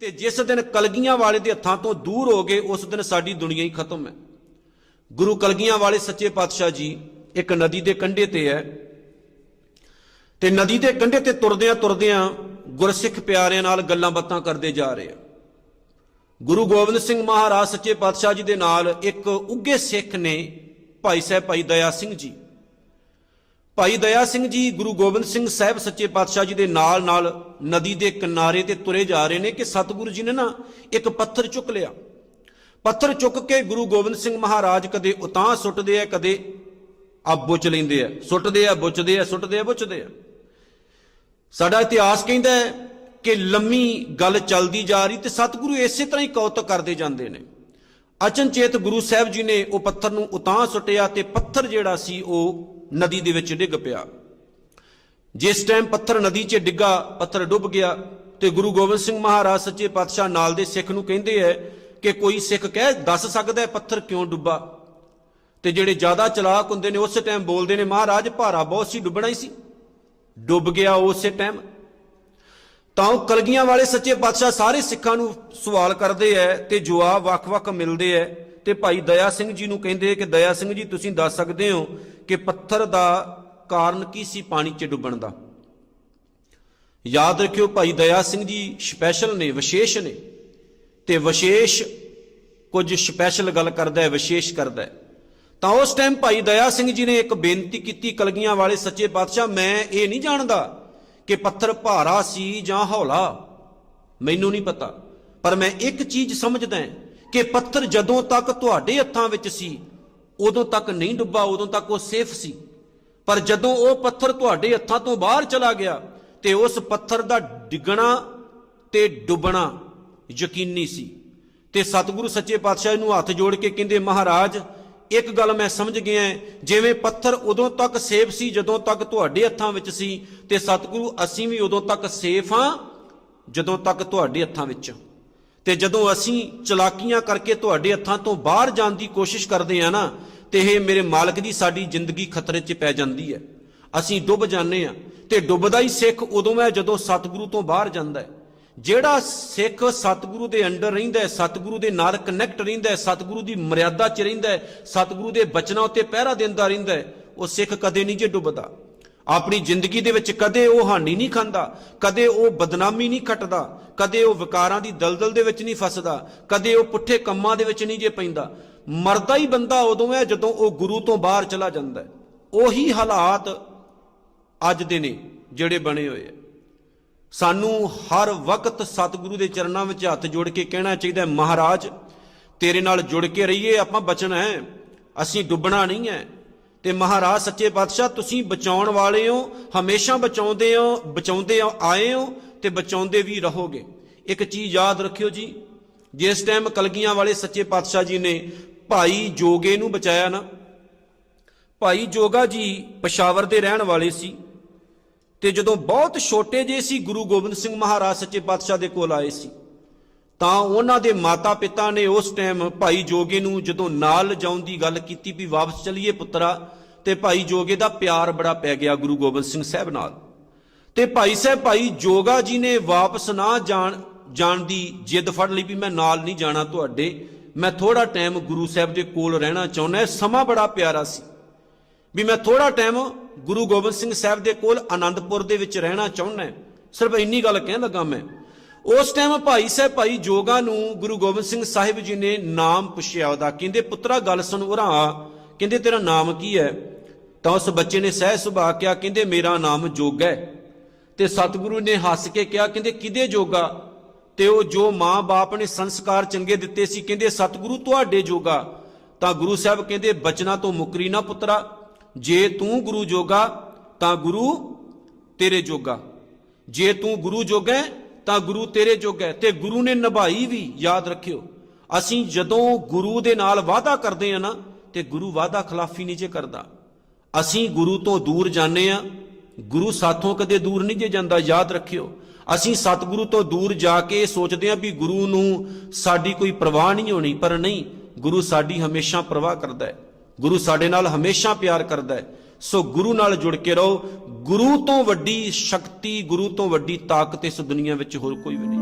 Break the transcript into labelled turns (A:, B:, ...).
A: ਤੇ ਜਿਸ ਦਿਨ ਕਲਗੀਆਂ ਵਾਲੇ ਦੇ ਹੱਥਾਂ ਤੋਂ ਦੂਰ ਹੋ ਗਏ ਉਸ ਦਿਨ ਸਾਡੀ ਦੁਨੀਆ ਹੀ ਖਤਮ ਹੈ। ਗੁਰੂ ਕਲਗੀਆਂ ਵਾਲੇ ਸੱਚੇ ਪਾਤਸ਼ਾਹ ਜੀ, ਇੱਕ ਨਦੀ ਦੇ ਕੰਢੇ ਤੇ ਹੈ। ਤੇ ਨਦੀ ਦੇ ਕੰਢੇ ਤੇ ਤੁਰਦਿਆਂ ਤੁਰਦਿਆਂ ਗੁਰਸਿੱਖ ਪਿਆਰਿਆਂ ਨਾਲ ਗੱਲਾਂ ਬਾਤਾਂ ਕਰਦੇ ਜਾ ਰਹੇ ਆ। ਗੁਰੂ ਗੋਬਿੰਦ ਸਿੰਘ ਮਹਾਰਾਜ ਸੱਚੇ ਪਾਤਸ਼ਾਹ ਜੀ ਦੇ ਨਾਲ ਇੱਕ ਉੱਗੇ ਸਿੱਖ ਨੇ ਭਾਈ ਸਾਹਿਬ ਭਾਈ ਦਇਆ ਸਿੰਘ ਜੀ। ਭਾਈ ਦਇਆ ਸਿੰਘ ਜੀ, ਗੁਰੂ ਗੋਬਿੰਦ ਸਿੰਘ ਸਾਹਿਬ ਸੱਚੇ ਪਾਤਸ਼ਾਹ ਜੀ ਦੇ ਨਾਲ ਨਾਲ ਨਦੀ ਦੇ ਕਿਨਾਰੇ ਤੇ ਤੁਰੇ ਜਾ ਰਹੇ ਨੇ ਕਿ ਸਤਿਗੁਰੂ ਜੀ ਨੇ ਨਾ ਇੱਕ ਪੱਥਰ ਚੁੱਕ ਲਿਆ। ਪੱਥਰ ਚੁੱਕ ਕੇ ਗੁਰੂ ਗੋਬਿੰਦ ਸਿੰਘ ਮਹਾਰਾਜ ਕਦੇ ਉਤਾਂ ਸੁੱਟਦੇ ਆ, ਕਦੇ ਆ ਬੁੱਚ ਲੈਂਦੇ ਆ। ਸੁੱਟਦੇ ਆ, ਬੁੱਚਦੇ ਆ, ਸੁੱਟਦੇ ਆ, ਬੁੱਚਦੇ ਆ। ਸਾਡਾ ਇਤਿਹਾਸ ਕਹਿੰਦਾ ਹੈ ਕਿ ਲੰਮੀ ਗੱਲ ਚੱਲਦੀ ਜਾ ਰਹੀ ਤੇ ਸਤਿਗੁਰੂ ਇਸੇ ਤਰ੍ਹਾਂ ਹੀ ਕੌਤਕ ਕਰਦੇ ਜਾਂਦੇ ਨੇ। ਅਚਨਚੇਤ ਗੁਰੂ ਸਾਹਿਬ ਜੀ ਨੇ ਉਹ ਪੱਥਰ ਨੂੰ ਉਤਾਂ ਸੁੱਟਿਆ ਤੇ ਪੱਥਰ ਜਿਹੜਾ ਸੀ ਉਹ ਨਦੀ ਦੇ ਵਿੱਚ ਡਿੱਗ ਪਿਆ। ਜਿਸ ਟਾਈਮ ਪੱਥਰ ਨਦੀ 'ਚ ਡਿੱਗਾ, ਪੱਥਰ ਡੁੱਬ ਗਿਆ ਤੇ ਗੁਰੂ ਗੋਬਿੰਦ ਸਿੰਘ ਮਹਾਰਾਜ ਸੱਚੇ ਪਾਤਸ਼ਾਹ ਨਾਲ ਦੇ ਸਿੱਖ ਨੂੰ ਕਹਿੰਦੇ ਐ ਕਿ ਕੋਈ ਸਿੱਖ ਕਹਿ, ਦੱਸ ਸਕਦਾ ਪੱਥਰ ਕਿਉਂ ਡੁੱਬਾ? ਤੇ ਜਿਹੜੇ ਜ਼ਿਆਦਾ ਚਲਾਕ ਹੁੰਦੇ ਨੇ, ਉਸੇ ਟਾਈਮ ਬੋਲਦੇ ਨੇ, ਮਹਾਰਾਜ, ਭਾਰਾ ਬਹੁਤ ਸੀ, ਡੁੱਬਣਾ ਹੀ ਸੀ। ਡੁੱਬ ਗਿਆ ਉਸੇ ਟਾਈਮ ਤਾਂ ਉਹ ਕਲਗੀਆਂ ਵਾਲੇ ਸੱਚੇ ਪਾਤਸ਼ਾਹ ਸਾਰੇ ਸਿੱਖਾਂ ਨੂੰ ਸਵਾਲ ਕਰਦੇ ਐ ਤੇ ਜਵਾਬ ਵੱਖ-ਵੱਖ ਮਿਲਦੇ ਐ ਤੇ ਭਾਈ ਦਇਆ ਸਿੰਘ ਜੀ ਨੂੰ ਕਹਿੰਦੇ ਕਿ, ਦਇਆ ਸਿੰਘ ਜੀ, ਤੁਸੀਂ ਦੱਸ ਸਕਦੇ ਹੋ ਕਿ ਪੱਥਰ ਦਾ ਕਾਰਨ ਕੀ ਸੀ ਪਾਣੀ 'ਚ ਡੁੱਬਣ ਦਾ? ਯਾਦ ਰੱਖਿਓ ਭਾਈ ਦਇਆ ਸਿੰਘ ਜੀ ਸਪੈਸ਼ਲ ਨੇ, ਵਿਸ਼ੇਸ਼ ਨੇ। ਤੇ ਵਿਸ਼ੇਸ਼ ਕੁਝ ਸਪੈਸ਼ਲ ਗੱਲ ਕਰਦਾ ਹੈ, ਵਿਸ਼ੇਸ਼ ਕਰਦਾ ਹੈ। ਤਾਂ ਉਸ ਟਾਈਮ ਭਾਈ ਦਇਆ ਸਿੰਘ ਜੀ ਨੇ ਇੱਕ ਬੇਨਤੀ ਕੀਤੀ ਕਲਗੀਆਂ ਵਾਲੇ ਸੱਚੇ ਪਾਤਸ਼ਾਹ, ਮੈਂ ਇਹ ਨਹੀਂ ਜਾਣਦਾ ਕਿ ਪੱਥਰ ਭਾਰਾ ਸੀ ਜਾਂ ਹੌਲਾ। ਮੈਨੂੰ ਨਹੀਂ ਪਤਾ। ਪਰ ਮੈਂ ਇੱਕ ਚੀਜ਼ ਸਮਝਦਾ ਕਿ ਪੱਥਰ ਜਦੋਂ ਤੱਕ ਤੁਹਾਡੇ ਹੱਥਾਂ ਵਿੱਚ ਸੀ ਉਦੋਂ ਤੱਕ ਨਹੀਂ ਡੁੱਬਾ, ਉਦੋਂ ਤੱਕ ਉਹ ਸੇਫ ਸੀ। ਪਰ ਜਦੋਂ ਉਹ ਪੱਥਰ ਤੁਹਾਡੇ ਹੱਥਾਂ ਤੋਂ ਬਾਹਰ ਚਲਾ ਗਿਆ ਤੇ ਉਸ ਪੱਥਰ ਦਾ ਡਿੱਗਣਾ ਤੇ ਡੁੱਬਣਾ ਯਕੀਨੀ ਸੀ। ਤੇ ਸਤਿਗੁਰੂ ਸੱਚੇ ਪਾਤਸ਼ਾਹ ਨੂੰ ਹੱਥ ਜੋੜ ਕੇ ਕਹਿੰਦੇ, ਮਹਾਰਾਜ, ਇੱਕ ਗੱਲ ਮੈਂ ਸਮਝ ਗਿਆ ਜਿਵੇਂ ਪੱਥਰ ਉਦੋਂ ਤੱਕ ਸੇਫ ਸੀ, ਜਦੋਂ ਤੱਕ ਤੁਹਾਡੇ ਹੱਥਾਂ ਵਿੱਚ ਸੀ, ਤੇ ਸਤਿਗੁਰੂ ਅਸੀਂ ਵੀ ਉਦੋਂ ਤੱਕ ਸੇਫ ਹਾਂ, ਜਦੋਂ ਤੱਕ ਤੁਹਾਡੇ ਹੱਥਾਂ ਵਿੱਚ ਤੇ ਜਦੋਂ ਅਸੀਂ ਚਲਾਕੀਆਂ ਕਰਕੇ ਤੁਹਾਡੇ ਹੱਥਾਂ ਤੋਂ ਬਾਹਰ ਜਾਣ ਦੀ ਕੋਸ਼ਿਸ਼ ਕਰਦੇ ਆ ਨਾ, ਤੇ ਇਹ ਮੇਰੇ ਮਾਲਕ ਦੀ ਸਾਡੀ ਜ਼ਿੰਦਗੀ ਖਤਰੇ 'ਚ ਪੈ ਜਾਂਦੀ ਹੈ। ਅਸੀਂ ਡੁੱਬ ਜਾਂਦੇ ਆ ਤੇ ਡੁੱਬਦਾ ਹੀ ਸਿੱਖ ਉਦੋਂ ਹੈ ਜਦੋਂ ਸਤਿਗੁਰੂ ਤੋਂ ਬਾਹਰ ਜਾਂਦਾ ਹੈ। ਜਿਹੜਾ ਸਿੱਖ ਸਤਿਗੁਰੂ ਦੇ ਅੰਡਰ ਰਹਿੰਦਾ ਹੈ, ਸਤਿਗੁਰੂ ਦੇ ਨਾਲ ਕਨੈਕਟ ਰਹਿੰਦਾ ਹੈ, ਸਤਿਗੁਰੂ ਦੀ ਮਰਿਆਦਾ 'ਚ ਰਹਿੰਦਾ ਹੈ, ਸਤਿਗੁਰੂ ਦੇ ਬਚਨਾਂ ਉੱਤੇ ਪਹਿਰਾ ਦਿੰਦਾ ਰਹਿੰਦਾ ਹੈ, ਉਹ ਸਿੱਖ ਕਦੇ ਨਹੀਂ ਜੇ ਡੁੱਬਦਾ। ਆਪਣੀ ਜ਼ਿੰਦਗੀ ਦੇ ਵਿੱਚ ਕਦੇ ਉਹ ਹਾਨੀ ਨਹੀਂ ਖਾਂਦਾ, ਕਦੇ ਉਹ ਬਦਨਾਮੀ ਨਹੀਂ ਖੱਟਦਾ ਕਦੇ ਉਹ ਵਿਕਾਰਾਂ ਦੀ ਦਲਦਲ ਦੇ ਵਿੱਚ ਨਹੀਂ ਫਸਦਾ, ਕਦੇ ਉਹ ਪੁੱਠੇ ਕੰਮਾਂ ਦੇ ਵਿੱਚ ਨਹੀਂ ਜੇ ਪੈਂਦਾ। ਮਰਦਾ ਹੀ ਬੰਦਾ ਉਦੋਂ ਹੈ ਜਦੋਂ ਉਹ ਗੁਰੂ ਤੋਂ ਬਾਹਰ ਚਲਾ ਜਾਂਦਾ ਹੈ। ਉਹੀ ਹਾਲਾਤ ਅੱਜ ਦੇ ਨੇ ਜਿਹੜੇ ਬਣੇ ਹੋਏ ਆ ਸਾਨੂੰ ਹਰ ਵਕਤ ਸਤਿਗੁਰੂ ਦੇ ਚਰਨਾਂ ਵਿੱਚ ਹੱਥ ਜੋੜ ਕੇ ਕਹਿਣਾ ਚਾਹੀਦਾ ਮਹਾਰਾਜ, ਤੇਰੇ ਨਾਲ ਜੁੜ ਕੇ ਰਹੀਏ, ਆਪਾਂ ਬਚਣਾ ਹੈ। ਅਸੀਂ ਡੁੱਬਣਾ ਨਹੀਂ ਹੈ। ਤੇ ਮਹਾਰਾਜ, ਸੱਚੇ ਪਾਤਸ਼ਾਹ, ਤੁਸੀਂ ਬਚਾਉਣ ਵਾਲੇ ਹੋ, ਹਮੇਸ਼ਾ ਬਚਾਉਂਦੇ ਹੋ ਬਚਾਉਂਦੇ ਹੋ ਆਏ ਹੋ ਤੇ ਬਚਾਉਂਦੇ ਵੀ ਰਹੋਗੇ। ਇੱਕ ਚੀਜ਼ ਯਾਦ ਰੱਖਿਓ ਜੀ, ਜਿਸ ਟਾਈਮ ਕਲਗੀਆਂ ਵਾਲੇ ਸੱਚੇ ਪਾਤਸ਼ਾਹ ਜੀ ਨੇ ਭਾਈ ਜੋਗੇ ਨੂੰ ਬਚਾਇਆ ਨਾ, ਭਾਈ ਜੋਗਾ ਜੀ ਪਸ਼ਾਵਰ ਦੇ ਰਹਿਣ ਵਾਲੇ ਸੀ ਤੇ ਜਦੋਂ ਬਹੁਤ ਛੋਟੇ ਜਿਹੇ ਸੀ, ਗੁਰੂ ਗੋਬਿੰਦ ਸਿੰਘ ਮਹਾਰਾਜ ਸੱਚੇ ਪਾਤਸ਼ਾਹ ਦੇ ਕੋਲ ਆਏ ਸੀ। ਤਾਂ ਉਹਨਾਂ ਦੇ ਮਾਤਾ ਪਿਤਾ ਨੇ ਉਸ ਟਾਈਮ ਭਾਈ ਜੋਗੇ ਨੂੰ ਜਦੋਂ ਨਾਲ ਲਿਜਾਉਣ ਦੀ ਗੱਲ ਕੀਤੀ ਵੀ ਵਾਪਸ ਚਲੀਏ ਪੁੱਤਰਾ, ਤੇ ਭਾਈ ਜੋਗੇ ਦਾ ਪਿਆਰ ਬੜਾ ਪੈ ਗਿਆ ਗੁਰੂ ਗੋਬਿੰਦ ਸਿੰਘ ਸਾਹਿਬ ਨਾਲ। ਤੇ ਭਾਈ ਸਾਹਿਬ, ਭਾਈ ਜੋਗਾ ਜੀ ਨੇ ਵਾਪਸ ਨਾ ਜਾਣ ਜਾਣ ਦੀ ਜਿੱਦ ਫੜ ਲਈ ਵੀ ਮੈਂ ਨਾਲ ਨਹੀਂ ਜਾਣਾ ਤੁਹਾਡੇ। ਮੈਂ ਥੋੜਾ ਟਾਈਮ ਗੁਰੂ ਸਾਹਿਬ ਦੇ ਕੋਲ ਰਹਿਣਾ ਚਾਹੁੰਦਾ ਸਮਾਂ ਬੜਾ ਪਿਆਰਾ ਸੀ। ਵੀ ਮੈਂ ਥੋੜਾ ਟਾਈਮ ਗੁਰੂ ਗੋਬਿੰਦ ਸਿੰਘ ਸਾਹਿਬ ਦੇ ਕੋਲ ਆਨੰਦਪੁਰ ਦੇ ਵਿੱਚ ਰਹਿਣਾ ਚਾਹੁੰਦਾ ਸਿਰਫ ਇੰਨੀ ਗੱਲ ਕਹਿਣ ਲੱਗਾ ਮੈਂ। ਉਸ ਟਾਈਮ ਭਾਈ ਸਾਹਿਬ, ਭਾਈ ਜੋਗਾ ਨੂੰ ਗੁਰੂ ਗੋਬਿੰਦ ਸਿੰਘ ਸਾਹਿਬ ਜੀ ਨੇ ਨਾਮ ਪੁੱਛਿਆ ਉਹਦਾ। ਕਹਿੰਦੇ, ਪੁੱਤਰਾ, ਗੱਲ ਸੁਣ ਉਰਾ ਕਹਿੰਦੇ, ਤੇਰਾ ਨਾਮ ਕੀ ਹੈ? ਤਾਂ ਉਸ ਬੱਚੇ ਨੇ ਸਹਿ ਸੁਭਾ ਕਿਹਾ, ਕਹਿੰਦੇ, ਮੇਰਾ ਨਾਮ ਜੋਗਾ ਹੈ। ਤੇ ਸਤਿਗੁਰੂ ਨੇ ਹੱਸ ਕੇ ਕਿਹਾ, ਕਹਿੰਦੇ, ਕਿਹਦੇ ਜੋਗਾ? ਤੇ ਉਹ ਜੋ ਮਾਂ-ਬਾਪ ਨੇ ਸੰਸਕਾਰ ਚੰਗੇ ਦਿੱਤੇ ਸੀ, ਕਹਿੰਦੇ, ਸਤਿਗੁਰੂ ਤੁਹਾਡੇ ਜੋਗਾ। ਤਾਂ ਗੁਰੂ ਸਾਹਿਬ ਕਹਿੰਦੇ, ਬਚਨਾ ਤੋਂ ਮੁਕਰੀ ਨਾ ਪੁੱਤਰਾ। ਜੇ ਤੂੰ ਗੁਰੂ ਜੋਗਾ, ਤਾਂ ਗੁਰੂ ਤੇਰੇ ਜੋਗਾ। ਜੇ ਤੂੰ ਗੁਰੂ ਜੋਗਾ ਤਾਂ ਗੁਰੂ ਤੇਰੇ ਜੋਗਾ ਹੈ। ਤੇ ਗੁਰੂ ਨੇ ਨਿਭਾਈ ਵੀ, ਯਾਦ ਰੱਖਿਓ। ਅਸੀਂ ਜਦੋਂ ਗੁਰੂ ਦੇ ਨਾਲ ਵਾਅਦਾ ਕਰਦੇ ਆ ਨਾ, ਤੇ ਗੁਰੂ ਵਾਅਦਾ ਖਿਲਾਫੀ ਨਹੀਂ ਜੇ ਕਰਦਾ। ਅਸੀਂ ਗੁਰੂ ਤੋਂ ਦੂਰ ਜਾਂਦੇ ਆ ਗੁਰੂ ਸਾਥੋਂ ਕਦੇ ਦੂਰ ਨਹੀਂ ਜੇ ਜਾਂਦਾ, ਯਾਦ ਰੱਖਿਓ। ਅਸੀਂ ਸਤਿਗੁਰੂ ਤੋਂ ਦੂਰ ਜਾ ਕੇ ਸੋਚਦੇ ਆ ਵੀ ਗੁਰੂ ਨੂੰ ਸਾਡੀ ਕੋਈ ਪਰਵਾਹ ਨਹੀਂ ਹੋਣੀ, ਪਰ ਨਹੀਂ, ਗੁਰੂ ਸਾਡੀ ਹਮੇਸ਼ਾ ਪਰਵਾਹ ਕਰਦਾ ਹੈ। ਗੁਰੂ ਸਾਡੇ ਨਾਲ ਹਮੇਸ਼ਾ ਪਿਆਰ ਕਰਦਾ ਹੈ। ਸੋ ਗੁਰੂ ਨਾਲ ਜੁੜ ਕੇ ਰਹੋ। ਗੁਰੂ ਤੋਂ ਵੱਡੀ ਸ਼ਕਤੀ, ਗੁਰੂ ਤੋਂ ਵੱਡੀ ਤਾਕਤ ਇਸ ਦੁਨੀਆ ਵਿੱਚ ਹੋਰ ਕੋਈ ਵੀ ਨਹੀਂ।